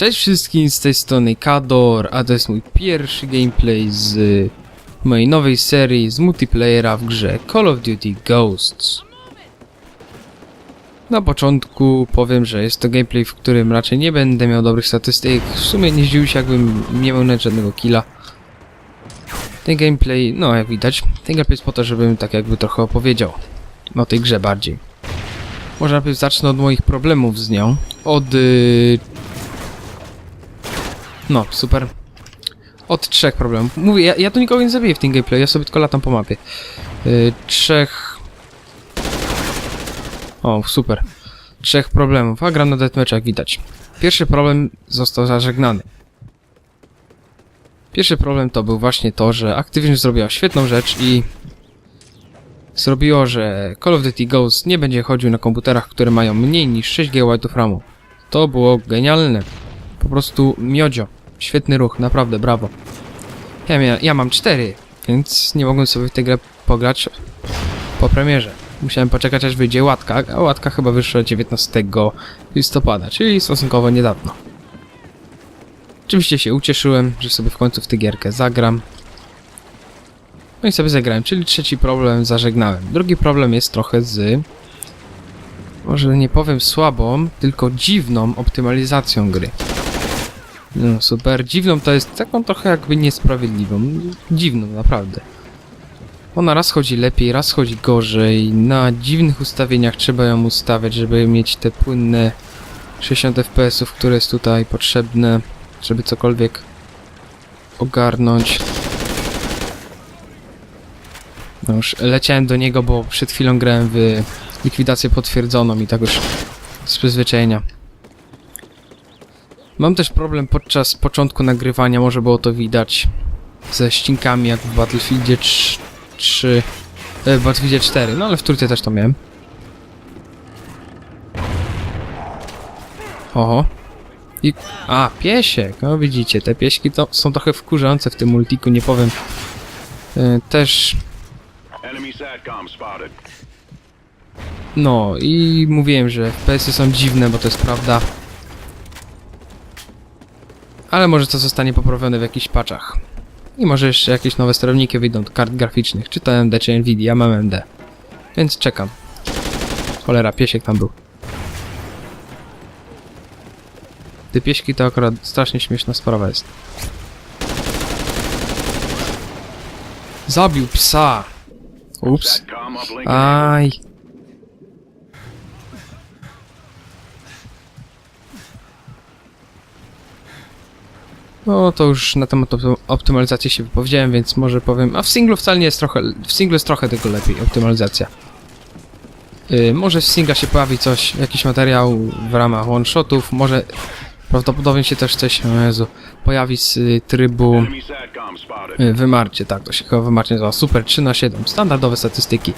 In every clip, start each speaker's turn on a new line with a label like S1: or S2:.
S1: Cześć wszystkim, z tej strony Kador, a to jest mój pierwszy gameplay z mojej nowej serii z multiplayera w grze Call of Duty Ghosts. Na początku powiem, że jest to gameplay, w którym raczej nie będę miał dobrych statystyk. W sumie nie zdziwił się, jakbym nie miał nawet żadnego killa. Ten gameplay, no jak widać, ten gameplay jest po to, żebym tak jakby trochę opowiedział o tej grze bardziej. Może najpierw zacznę od moich problemów z nią. Od y, no, super. Od trzech problemów. Mówię, ja, ja tu nikogo nie zabiję w tym gameplay, ja sobie tylko latam po mapie. Yy, trzech... O, super. Trzech problemów, a gram na deathmatch jak widać. Pierwszy problem został zażegnany. Pierwszy problem to był właśnie to, że Activision zrobiła świetną rzecz i zrobiło, że Call of Duty Ghosts nie będzie chodził na komputerach, które mają mniej niż 6 GB RAMu. To było genialne. Po prostu miodzio. Świetny ruch, naprawdę, brawo. Ja, mia ja mam cztery, więc nie mogłem sobie w tę grę pograć po premierze. Musiałem poczekać aż wyjdzie łatka, a łatka chyba wyszła 19 listopada, czyli stosunkowo niedawno. Oczywiście się ucieszyłem, że sobie w końcu w tę gierkę zagram. No i sobie zagrałem, czyli trzeci problem zażegnałem. Drugi problem jest trochę z... Może nie powiem słabą, tylko dziwną optymalizacją gry. No super, dziwną to jest taką trochę jakby niesprawiedliwą. Dziwną, naprawdę. Ona raz chodzi lepiej, raz chodzi gorzej. Na dziwnych ustawieniach trzeba ją ustawiać, żeby mieć te płynne 60 fps, które jest tutaj potrzebne, żeby cokolwiek ogarnąć. No już leciałem do niego, bo przed chwilą grałem w likwidację potwierdzoną i tak już z przyzwyczajenia. Mam też problem podczas początku nagrywania, może było to widać ze ścinkami jak w Battlefieldzie 3, 3 e, w Battlefieldzie 4, no ale w trójce też to miałem. Oho. I, a, piesiek, no widzicie, te pieśki to są trochę wkurzające w tym multiku, nie powiem. E, też, no i mówiłem, że FPS-y są dziwne, bo to jest prawda. Ale może to zostanie poprawione w jakichś patchach. I może jeszcze jakieś nowe sterowniki wyjdą do kart graficznych, czy to AMD, czy Nvidia, mam AMD. Więc czekam. Cholera, piesiek tam był. Te pieśki to akurat strasznie śmieszna sprawa jest. Zabił psa! Ups. Aj. No to już na temat opty- optymalizacji się wypowiedziałem, więc może powiem. A w singlu wcale nie jest trochę. W singlu jest trochę tego lepiej optymalizacja. Yy, może w singla się pojawi coś, jakiś materiał w ramach one-shotów, może prawdopodobnie się też coś, Jezu, pojawi z y, trybu y, wymarcie, tak, to się chyba wymarcie nazywa. Super 3 na 7 standardowe statystyki.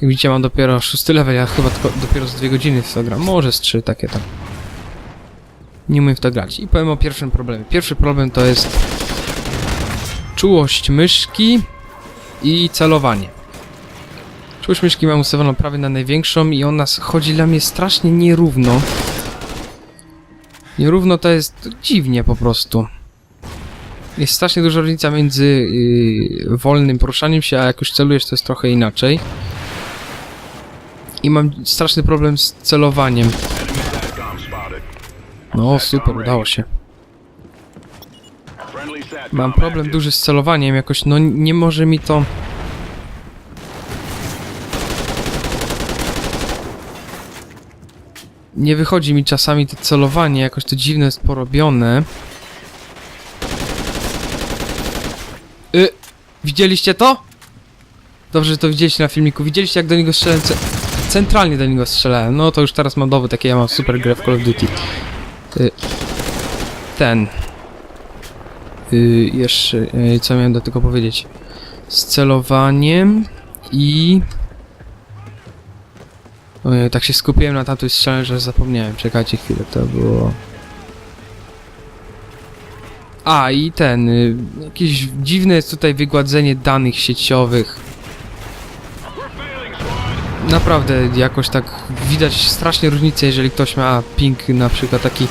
S1: Jak widzicie mam dopiero 6 level, ja chyba tylko dopiero z 2 godziny w to gram, może z 3 takie tam. Nie umiem w to grać. I powiem o pierwszym problemie. Pierwszy problem to jest czułość myszki i celowanie. Czułość myszki mam ustawioną prawie na największą i ona chodzi dla mnie strasznie nierówno. Nierówno to jest dziwnie po prostu. Jest strasznie duża różnica między yy, wolnym poruszaniem się, a jak już celujesz, to jest trochę inaczej. I mam straszny problem z celowaniem. No super, udało się. Mam problem duży z celowaniem, jakoś no nie może mi to... Nie wychodzi mi czasami to celowanie, jakoś to dziwne jest porobione. Y, widzieliście to? Dobrze, że to widzieliście na filmiku. Widzieliście jak do niego strzelałem? Ce centralnie do niego strzelałem. No to już teraz mam dowód, jakie ja mam super grę w Call of Duty. Y, ten. Y, jeszcze, y, co miałem do tego powiedzieć? Z celowaniem i... Ojej, tak się skupiłem na tamtym strzale, że zapomniałem. Czekajcie chwilę, to było... A, i ten... Jakieś dziwne jest tutaj wygładzenie danych sieciowych. Naprawdę jakoś tak widać strasznie różnicę, jeżeli ktoś ma ping na przykład taki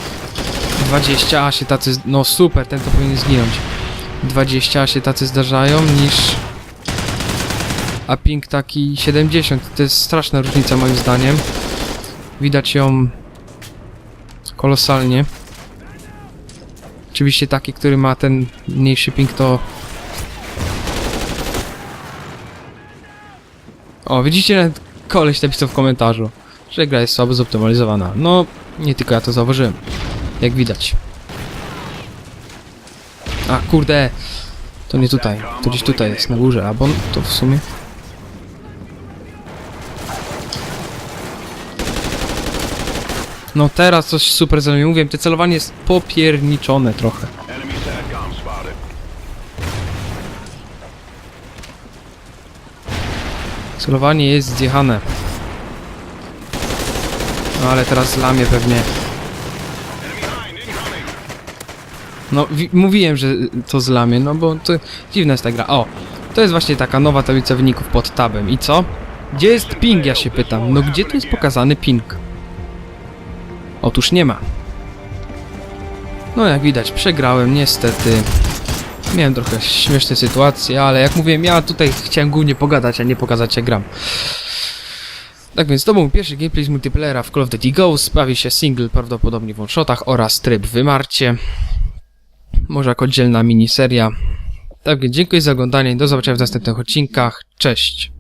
S1: 20, a się tacy... No super, ten to powinien zginąć. 20, a się tacy zdarzają, niż... A ping taki 70. To jest straszna różnica moim zdaniem. Widać ją... Kolosalnie. Oczywiście taki, który ma ten mniejszy ping to... O, widzicie, koleś napisał w komentarzu, że gra jest słabo zoptymalizowana. No, nie tylko ja to zauważyłem. Jak widać. A, kurde! To nie tutaj. To gdzieś tutaj jest, na górze. Albo to w sumie... No teraz coś super ze Mówiłem, te celowanie jest popierniczone trochę. Celowanie jest zjechane. No ale teraz lamię pewnie. No, wi- mówiłem, że to zlamie, no bo to dziwna jest ta gra. O, to jest właśnie taka nowa tablica wyników pod tabem. I co? Gdzie jest ping, ja się pytam. No gdzie tu jest pokazany ping? Otóż nie ma. No jak widać, przegrałem niestety. Miałem trochę śmieszne sytuacje, ale jak mówiłem, ja tutaj chciałem głównie pogadać, a nie pokazać jak gram. Tak więc to był pierwszy gameplay z multiplayera w Call of Duty Ghost. Bawi się single prawdopodobnie w one-shotach oraz tryb wymarcie. Może jako oddzielna miniseria. Tak więc dziękuję za oglądanie. Do zobaczenia w następnych odcinkach. Cześć!